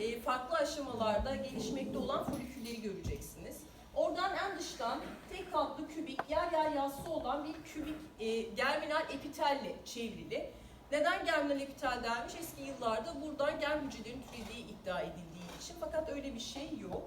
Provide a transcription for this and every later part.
e, farklı aşamalarda gelişmekte olan folikülleri göreceksiniz. Oradan en dıştan tek katlı kübik, yer yer yassı olan bir kübik e, germinal epitelle çevrili. Neden germinal epitel denmiş? Eski yıllarda buradan germ hücrelerin türediği iddia edildiği için. Fakat öyle bir şey yok.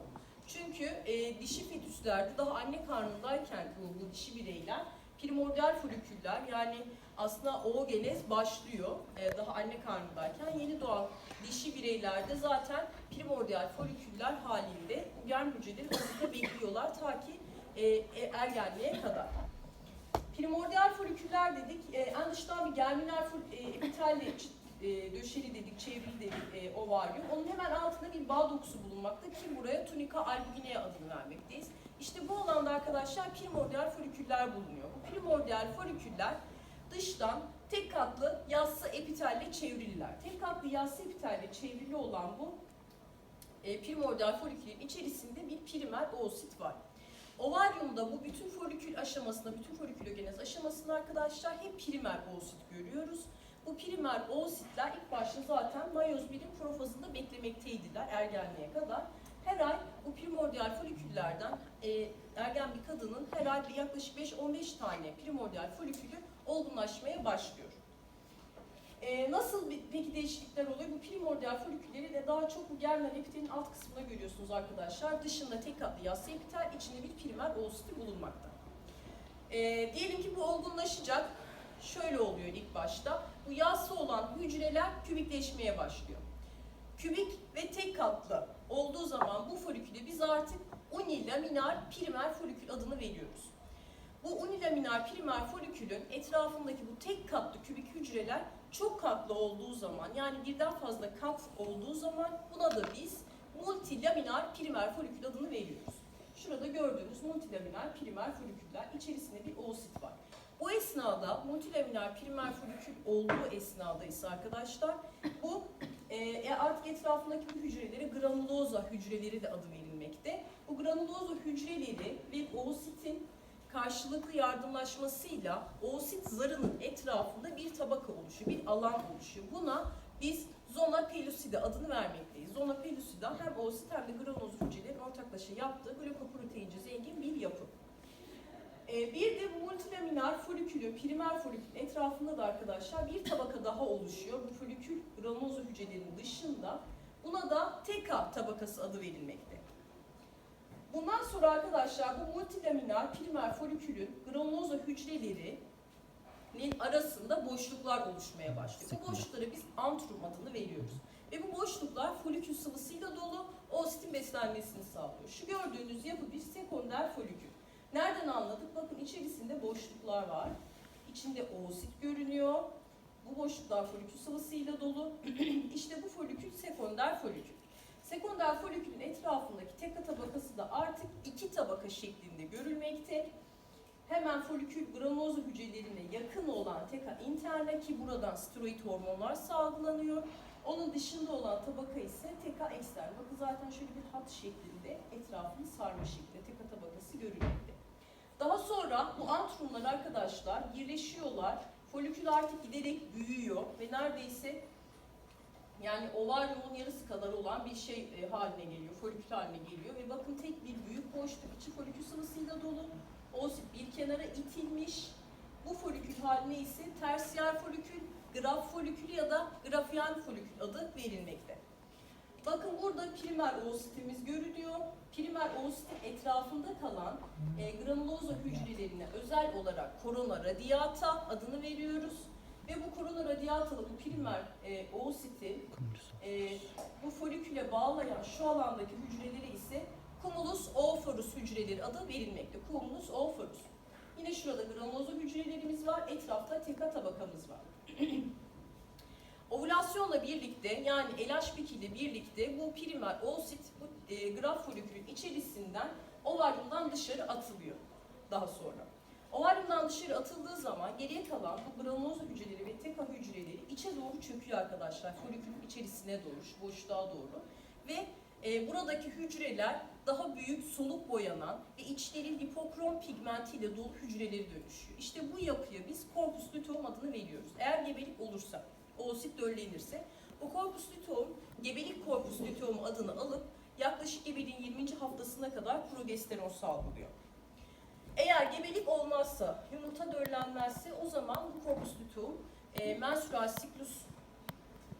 Çünkü e, dişi fetüslerde daha anne karnındayken bu, bu dişi bireyler primordial foliküller yani aslında oogenez başlıyor e, daha anne karnındayken yeni doğan dişi bireylerde zaten primordial foliküller halinde germ hücreleri hazırda bekliyorlar ta ki e, e, ergenliğe kadar. Primordial foliküller dedik. E, en dıştan bir germinal e, epitelle e, döşeli dedik, çevrili dedik e, ovaryum. Onun hemen altında bir bağ dokusu bulunmakta ki buraya tunica albuginea adını vermekteyiz. İşte bu alanda arkadaşlar primordial foliküller bulunuyor. Bu primordial foliküller dıştan tek katlı yassı epitelle çevrililer. Tek katlı yassı epitelle çevrili olan bu e, primordial folikülün içerisinde bir primer oosit var. Ovaryumda bu bütün folikül aşamasında, bütün folikülogenez aşamasında arkadaşlar hep primer oosit görüyoruz. Bu primer oositler ilk başta zaten mayoz 1'in profazında beklemekteydiler ergenliğe kadar. Her ay bu primordial foliküllerden e, ergen bir kadının her ay yaklaşık 5-15 tane primordial folikülü olgunlaşmaya başlıyor. E, nasıl peki değişiklikler oluyor? Bu primordial folikülleri de daha çok bu germen epitelin alt kısmında görüyorsunuz arkadaşlar. Dışında tek katlı yassı epitel, içinde bir primer oositi bulunmakta. E, diyelim ki bu olgunlaşacak. Şöyle oluyor ilk başta. Bu yassı olan hücreler kübikleşmeye başlıyor. Kübik ve tek katlı olduğu zaman bu foliküle biz artık unilaminar primer folikül adını veriyoruz. Bu unilaminar primer folikülün etrafındaki bu tek katlı kübik hücreler çok katlı olduğu zaman yani birden fazla kat olduğu zaman buna da biz multilaminar primer folikül adını veriyoruz. Şurada gördüğünüz multilaminar primer foliküller içerisinde bir oosit var. Bu esnada multilaminar primer folikül olduğu esnada ise arkadaşlar bu e, artık etrafındaki bu hücrelere granuloza hücreleri de adı verilmekte. Bu granuloza hücreleri ve oositin karşılıklı yardımlaşmasıyla oosit zarının etrafında bir tabaka oluşuyor, bir alan oluşuyor. Buna biz zona pellucida adını vermekteyiz. Zona pellucida hem oosit hem de granuloz hücrelerin ortaklaşa yaptığı glukoproteince zengin bir yapı. Ee, bir de multilaminar folikülün, primer folikülün etrafında da arkadaşlar bir tabaka daha oluşuyor. Bu folikül granuloz hücrelerinin dışında. Buna da TK tabakası adı verilmekte. Bundan sonra arkadaşlar bu multilaminar primer folikülün granuloza hücrelerinin arasında boşluklar oluşmaya başlıyor. Bu boşluklara biz antrum adını veriyoruz. Ve bu boşluklar folikül sıvısıyla dolu oositin beslenmesini sağlıyor. Şu gördüğünüz yapı bir sekonder folikül. Nereden anladık? Bakın içerisinde boşluklar var. İçinde oosit görünüyor. Bu boşluklar folikül sıvısıyla dolu. işte bu folikül sekonder folikül. Sekonder folikülün etrafındaki teka tabakası da artık iki tabaka şeklinde görülmekte. Hemen folikül granuloza hücrelerine yakın olan teka interne ki buradan steroid hormonlar salgılanıyor. Onun dışında olan tabaka ise teka ekstern. Bakın zaten şöyle bir hat şeklinde etrafını sarma şeklinde teka tabakası görülmekte. Daha sonra bu antrumlar arkadaşlar birleşiyorlar. Folikül artık giderek büyüyor ve neredeyse yani ovaryumun yarısı kadar olan bir şey e, haline geliyor, folikül haline geliyor ve bakın tek bir büyük boşluk içi folikül sıvısıyla dolu. Oosit bir kenara itilmiş. Bu folikül haline ise tersiyer folikül, graf folikül ya da grafiyen folikül adı verilmekte. Bakın burada primer oositimiz görülüyor. Primer oositin etrafında kalan e, granuloza hücrelerine özel olarak korona radiata adını veriyoruz. Ve bu primer e, oositi e, bu foliküle bağlayan şu alandaki hücrelere ise cumulus oophorus hücreleri adı verilmekte. Cumulus oophorus. Yine şurada granuloza hücrelerimiz var. Etrafta teka tabakamız var. Ovülasyonla birlikte yani LH2 ile birlikte bu primer oosit bu e, graf folikülün içerisinden ovaryumdan dışarı atılıyor daha sonra. Ovaryumdan dışarı atıldığı zaman geriye kalan bu granuloz hücreleri ve TK hücreleri içe doğru çöküyor arkadaşlar. Folikülün içerisine doğru, şu boşluğa doğru. Ve e, buradaki hücreler daha büyük, soluk boyanan ve içleri lipokrom pigmentiyle dolu hücreleri dönüşüyor. İşte bu yapıya biz corpus luteum adını veriyoruz. Eğer gebelik olursa, oosit döllenirse bu corpus luteum, gebelik corpus luteum adını alıp yaklaşık gebeliğin 20. haftasına kadar progesteron salgılıyor. Eğer gebelik olmazsa, yumurta döllenmezse o zaman bu corpus luteum e, menstrual siklus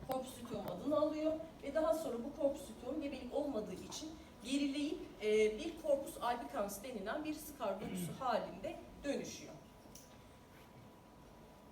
corpus luteum adını alıyor ve daha sonra bu corpus luteum gebelik olmadığı için gerileyip e, bir corpus albicans denilen bir skar dokusu halinde dönüşüyor.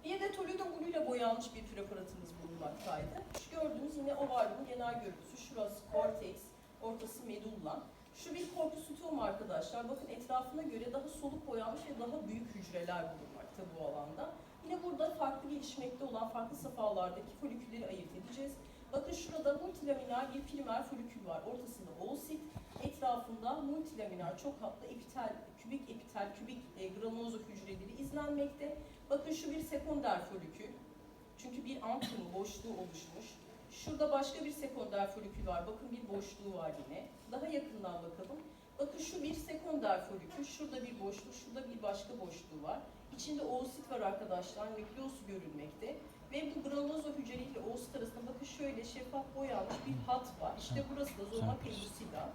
Bir de Toledo glue boyanmış bir preparatımız bulunmaktaydı. Şu gördüğünüz yine ovaryumun genel görüntüsü. Şurası cortex, ortası medulla. Şu bir corpus luteum arkadaşlar. Bakın etrafına göre daha soluk boyanmış ve daha büyük hücreler bulunmakta bu alanda. Yine burada farklı gelişmekte olan farklı safhalardaki folikülleri ayırt edeceğiz. Bakın şurada multilaminar bir primer folikül var. Ortasında oosit, etrafında multilaminar çok hatlı epitel, kübik epitel, kübik e, granuloza hücreleri izlenmekte. Bakın şu bir sekonder folikül. Çünkü bir antrum boşluğu oluşmuş. Şurada başka bir sekonder folikül var. Bakın bir boşluğu var yine. Daha yakından bakalım. Bakın şu bir sekonder folikül. Şurada bir boşluk, şurada bir başka boşluğu var. İçinde oosit var arkadaşlar. Nükleosu görülmekte. Ve bu granuloza hücreleriyle oosit arasında bakın şöyle şeffaf boyanmış bir hat var. İşte burası da zona pellucida.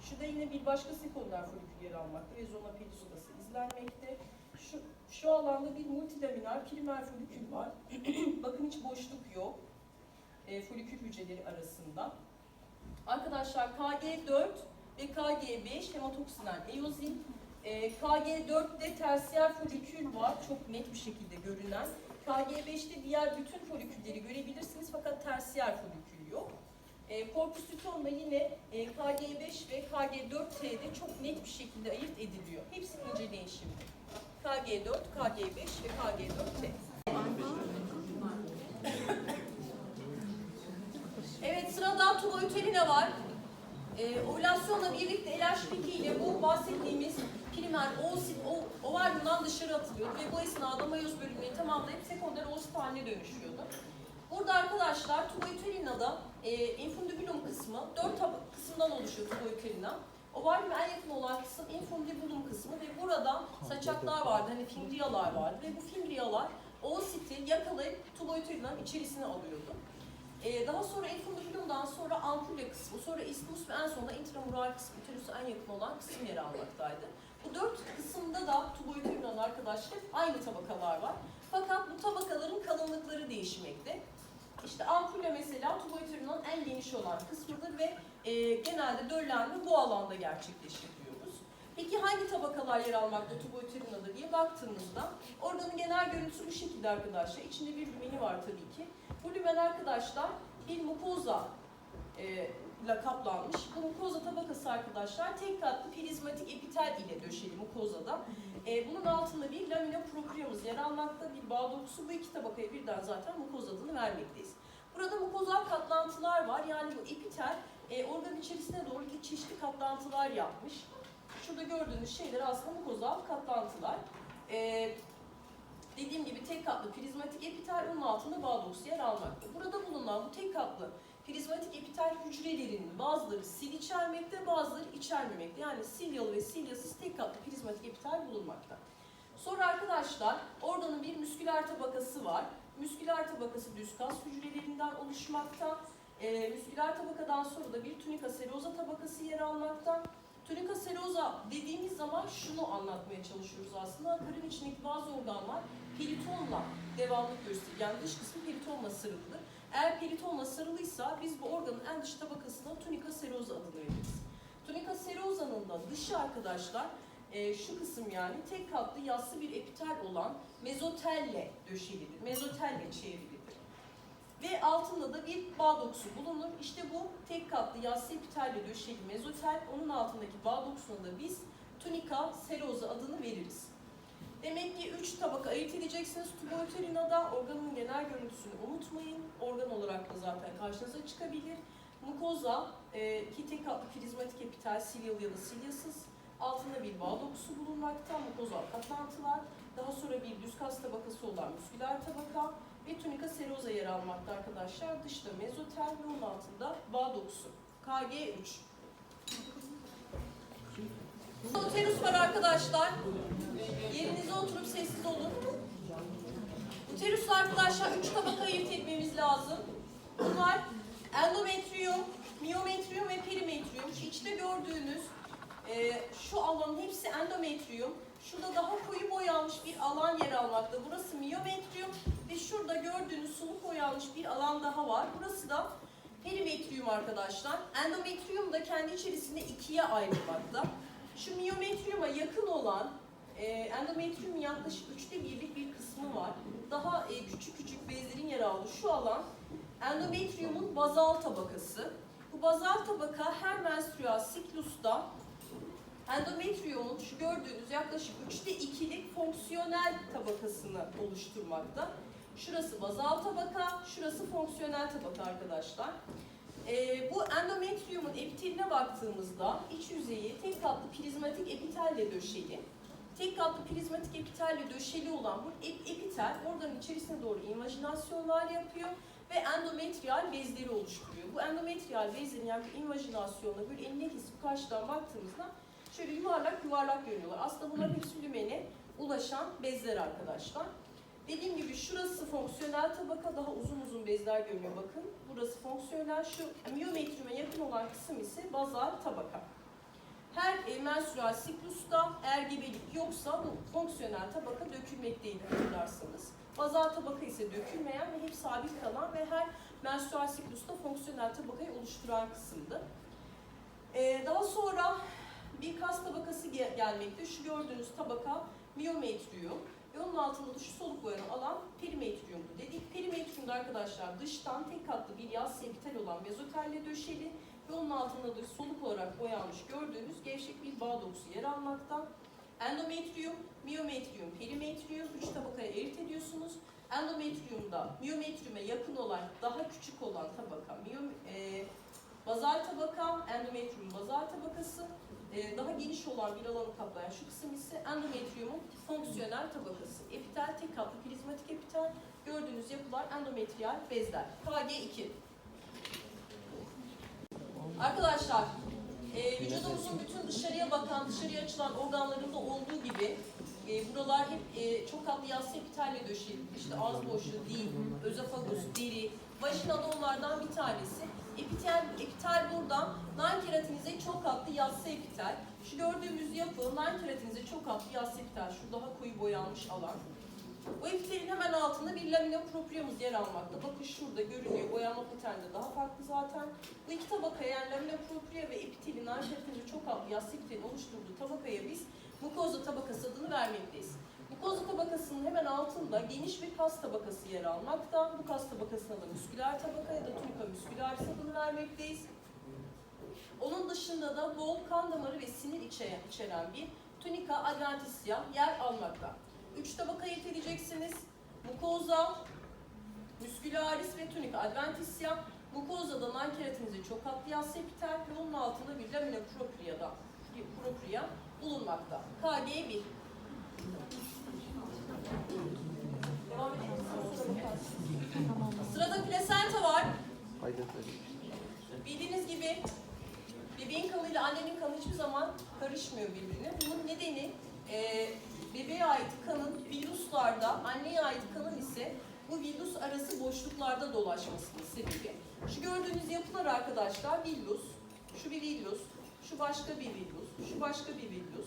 Şurada yine bir başka sekonder folikül yer almakta ve zona pellucidası izlenmekte. Şu, şu alanda bir multilaminar primer folikül var. bakın hiç boşluk yok. E, folikül hücreleri arasında. Arkadaşlar KG4 ve KG5 hematoksilen eozin. E, KG4'te tersiyer folikül var. Çok net bir şekilde görünen. KG5'te diğer bütün folikülleri görebilirsiniz fakat tersiyer folikül yok. E, korpus yine e, KG5 ve KG4T'de çok net bir şekilde ayırt ediliyor. Hepsini inceleyin şimdi. KG4, KG5 ve KG4T. Evet sırada tuboyuterina var. Ee, ovülasyonla birlikte LH2 ile bu bahsettiğimiz primer oosit o, ovaryumdan dışarı atılıyordu ve bu esnada mayoz bölümünü tamamlayıp sekonder oosit haline dönüşüyordu. Burada arkadaşlar tuboyuterinada e, infundibulum kısmı dört tab- kısımdan oluşuyor tuboyuterina. Ovaryuma en yakın olan kısım infundibulum kısmı ve burada saçaklar vardı, hani fimbriyalar vardı ve bu fimbriyalar oositi yakalayıp tuboyuterinanın içerisine alıyordu. Ee, daha sonra infundibulumdan sonra ampulle kısmı, sonra isthmus ve en sonunda intramural kısmı, uterusa en yakın olan kısım yer almaktaydı. Bu dört kısımda da tuboyuterinal arkadaşlar aynı tabakalar var. Fakat bu tabakaların kalınlıkları değişmekte. İşte ampulle mesela tuboyuterinal en geniş olan kısmıdır ve e, genelde döllenme bu alanda gerçekleştiriyoruz. Hangi tabakalar yer almakta tuboyuterinada diye baktığımızda organın genel görüntüsü bu şekilde arkadaşlar. İçinde bir lümeni var tabii ki. Bu lümen arkadaşlar bir mukoza e, ile kaplanmış. Bu mukoza tabakası arkadaşlar tek katlı prizmatik epitel ile döşeli mukozada. E, bunun altında bir lamina propriumuz yer almakta. Bir bağ dokusu bu iki tabakaya birden zaten mukoz adını vermekteyiz. Burada mukozal katlantılar var. Yani bu epitel e, organın içerisine doğru çeşitli katlantılar yapmış. Şurada gördüğünüz şeyler aslında mukozal katlantılar. E, dediğim gibi tek katlı prizmatik epitel onun altında bağ dokusu yer almakta. Burada bulunan bu tek katlı prizmatik epitel hücrelerinin bazıları sil içermekte, bazıları içermemekte. Yani silyalı ve silyasız tek katlı prizmatik epitel bulunmakta. Sonra arkadaşlar organın bir müsküler tabakası var. Müsküler tabakası düz kas hücrelerinden oluşmakta. Ee, müsküler tabakadan sonra da bir tunika seroza tabakası yer almakta. Tunika seroza dediğimiz zaman şunu anlatmaya çalışıyoruz aslında. Karın içindeki bazı organlar peritonla devamlık gösterir. Yani dış kısmı peritonla sarılıdır. Eğer peritonla sarılıysa biz bu organın en dış tabakasına tunika seroza adını veririz. Tunika serozanın da dışı arkadaşlar e, şu kısım yani tek katlı yassı bir epitel olan mezotelle döşelidir. Mezotelle çevrilidir. Ve altında da bir bağ dokusu bulunur. İşte bu tek katlı yassı epitelle döşeli mezotel. Onun altındaki bağ dokusuna da biz tunika seroza adını veririz. Demek ki üç tabaka ayırt edeceksiniz tubouterinada. Organın genel görüntüsünü unutmayın. Organ olarak da zaten karşınıza çıkabilir. Mukoza e, ki tek katlı prizmatik epitel silyalı ya da silyasız. Altında bir bağ dokusu bulunmakta. Mukozal katlantılar. daha sonra bir düz kas tabakası olan musküler tabaka ve tunika serosa yer almakta arkadaşlar. Dışta mezotel ve onun altında bağ dokusu. KG3. Uterus var arkadaşlar. Yerinize oturup sessiz olun. Uterus arkadaşlar üç tabaka ayırt etmemiz lazım. Bunlar endometrium, miyometrium ve perimetrium. Şu içte gördüğünüz e, şu alanın hepsi endometrium. Şurada daha koyu boyanmış bir alan yer almakta. Burası miyometrium ve şurada gördüğünüz soluk boyanmış bir alan daha var. Burası da perimetrium arkadaşlar. Endometrium da kendi içerisinde ikiye ayrılmakta. Şu miyometriuma yakın olan e, endometrium yaklaşık üçte birlik bir kısmı var. Daha e, küçük küçük bezlerin yer aldığı şu alan endometriumun bazal tabakası. Bu bazal tabaka her menstrüel siklusta endometriumun şu gördüğünüz yaklaşık üçte ikilik fonksiyonel tabakasını oluşturmakta. Şurası bazal tabaka, şurası fonksiyonel tabaka arkadaşlar. Ee, bu endometriumun epiteline baktığımızda iç yüzeyi tek katlı prizmatik epitelle döşeli. Tek katlı prizmatik epitelle döşeli olan bu ep- epitel organın içerisine doğru invajinasyonlar yapıyor ve endometriyal bezleri oluşturuyor. Bu endometriyal bezlerin yani invajinasyonla böyle enine kesip karşıdan baktığımızda şöyle yuvarlak yuvarlak görünüyorlar. Aslında bunlar hepsi lümene ulaşan bezler arkadaşlar. Dediğim gibi şurası fonksiyonel tabaka daha uzun uzun bezler görünüyor bakın. Burası fonksiyonel şu miyometriume yakın olan kısım ise bazal tabaka. Her e, menstrual siklusta eğer gebelik yoksa bu fonksiyonel tabaka dökülmekteydi hatırlarsanız. Bazal tabaka ise dökülmeyen ve hep sabit kalan ve her menstrual siklusta fonksiyonel tabakayı oluşturan kısımdı. Ee, daha sonra bir kas tabakası ge- gelmekte. Şu gördüğünüz tabaka miyometrium ve onun altında da şu soluk boyanan alan perimetriumdu dedik. Perimetriumda arkadaşlar dıştan tek katlı bir yaz epitel olan mezotelle döşeli ve onun altında da soluk olarak boyanmış gördüğünüz gevşek bir bağ dokusu yer almakta. Endometrium, miyometrium, perimetrium üç tabakaya erit ediyorsunuz. Endometriumda miyometriume yakın olan, daha küçük olan tabaka, miyom, e, bazal tabaka, endometrium bazal tabakası, e, daha geniş olan bir alanı kaplayan şu kısım ise endometriumun fonksiyonel tabakası. Epitel, tek katlı prizmatik epitel, gördüğünüz yapılar endometriyal bezler. KG2. Arkadaşlar, e, vücudumuzun bütün dışarıya bakan, dışarıya açılan organlarında olduğu gibi e, buralar hep e, çok katlı yassı epitelle döşeli. İşte ağız boşluğu, dil, özofagus, deri, vajina da onlardan bir tanesi. Epitel, epitel buradan non-keratinize çok katlı yassı epitel. Şu gördüğümüz yapı non-keratinize çok katlı yassı epitel. Şu daha koyu boyanmış alan. Bu epitelin hemen altında bir lamina propriumuz yer almakta. Bakın şurada görünüyor. Boyanma paternde daha farklı zaten. Bu iki tabakaya yani lamina propria ve epitelin arşeritinde çok altı yassı epitelin oluşturduğu tabakaya biz mukoza tabakası adını vermekteyiz. Mukoza tabakasının hemen altında geniş bir kas tabakası yer almakta. Bu kas tabakasına da musküler tabaka ya da tunika muskülaris adını vermekteyiz. Onun dışında da bol kan damarı ve sinir içeren, içeren bir tunika adventitia yer almakta. Üç tabaka ayırt edeceksiniz. Mukoza, muskularis ve tunika adventitia. Mukozada non-keratinize çok katlı yassı epitel ve onun altında bir lamina propria'da propria bulunmakta. KG1. Sırada plasenta var. Bildiğiniz gibi bebeğin kanıyla annenin kanı hiçbir zaman karışmıyor birbirine. Bunun nedeni e, bebeğe ait kanın virüslarda, anneye ait kanın ise bu virüs arası boşluklarda dolaşmasının sebebi. Şu gördüğünüz yapılar arkadaşlar villus, şu bir villus, şu başka bir villus, şu başka bir villus.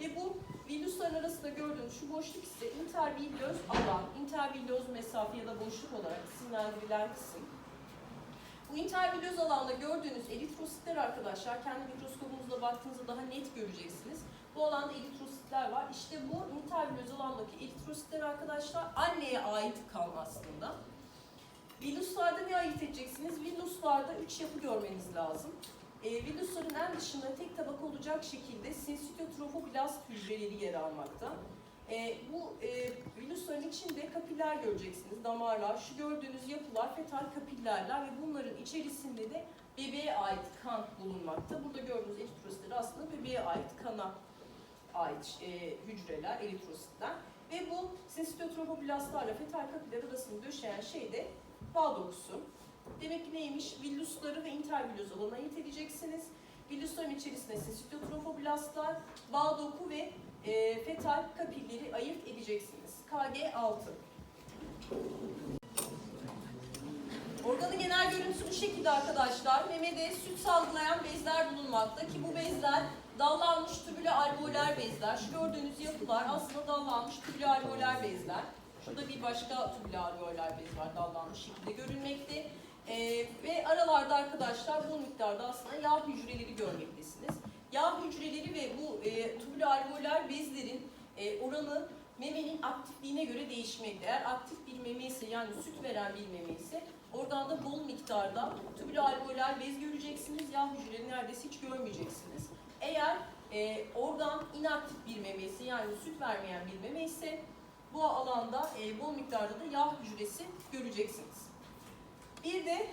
Ve bu villusların arasında gördüğünüz şu boşluk ise intervillöz alan, intervillöz mesafe ya da boşluk olarak isimlendirilen kısım. Bu intervillöz alanda gördüğünüz eritrositler arkadaşlar kendi mikroskobunuzla baktığınızda daha net göreceksiniz. Bu alanda eritrositler var. İşte bu intervillöz alandaki eritrositler arkadaşlar anneye ait kan aslında. Villuslarda ne ayırt edeceksiniz? Villuslarda üç yapı görmeniz lazım. E, villusların en dışında tek tabaka olacak şekilde sinsitotrofoblast hücreleri yer almakta. E, bu e, villusların içinde kapiller göreceksiniz, damarlar. Şu gördüğünüz yapılar fetal kapillerler ve bunların içerisinde de bebeğe ait kan bulunmakta. Burada gördüğünüz eritrositler aslında bebeğe ait kana ait e, hücreler, eritrositler. Ve bu sinsitotrofoblastlarla fetal kapiler arasında döşeyen şey de bağ dokusu. Demek ki neymiş? Villusları ve intervillus alanı ayırt edeceksiniz. Villusların içerisinde sinsitotrofoblastlar, bağ doku ve e, fetal kapilleri ayırt edeceksiniz. KG 6. Organın genel görüntüsü bu şekilde arkadaşlar. Memede süt salgılayan bezler bulunmakta ki bu bezler dallanmış tübülü alveoler bezler. Şu gördüğünüz yapılar aslında dallanmış tübülü alveoler bezler. Şurada bir başka tübülü alveoler bez var dallanmış şekilde görünmekte. Ee, ve aralarda arkadaşlar bu miktarda aslında yağ hücreleri görmektesiniz. Yağ hücreleri ve bu e, tübülü alveoler bezlerin e, oranı memenin aktifliğine göre değişmekte. Eğer aktif bir meme ise yani süt veren bir meme ise organda bol miktarda tübülü alveoler bez göreceksiniz. Yağ hücrelerini neredeyse hiç görmeyeceksiniz. Eğer e, organ inaktif bir meme ise yani süt vermeyen bir meme ise bu alanda e, bol miktarda da yağ hücresi göreceksiniz. Bir de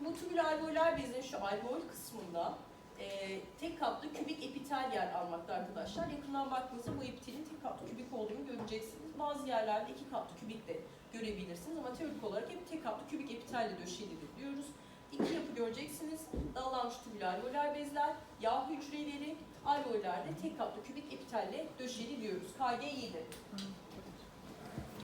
bu tübülü alveoler bezin şu alveol kısmında e, tek katlı kübik epitel yer almakta arkadaşlar. Yakından baktığınızda bu epitelin tek katlı kübik olduğunu göreceksiniz. Bazı yerlerde iki katlı kübik de görebilirsiniz ama teorik olarak hep tek katlı kübik epitelle döşelidir diyoruz. İki yapı göreceksiniz. Dallanmış tübülü alveoler bezler, yağ hücreleri, alveollerde tek katlı kübik epitelle döşeli diyoruz. KG 7.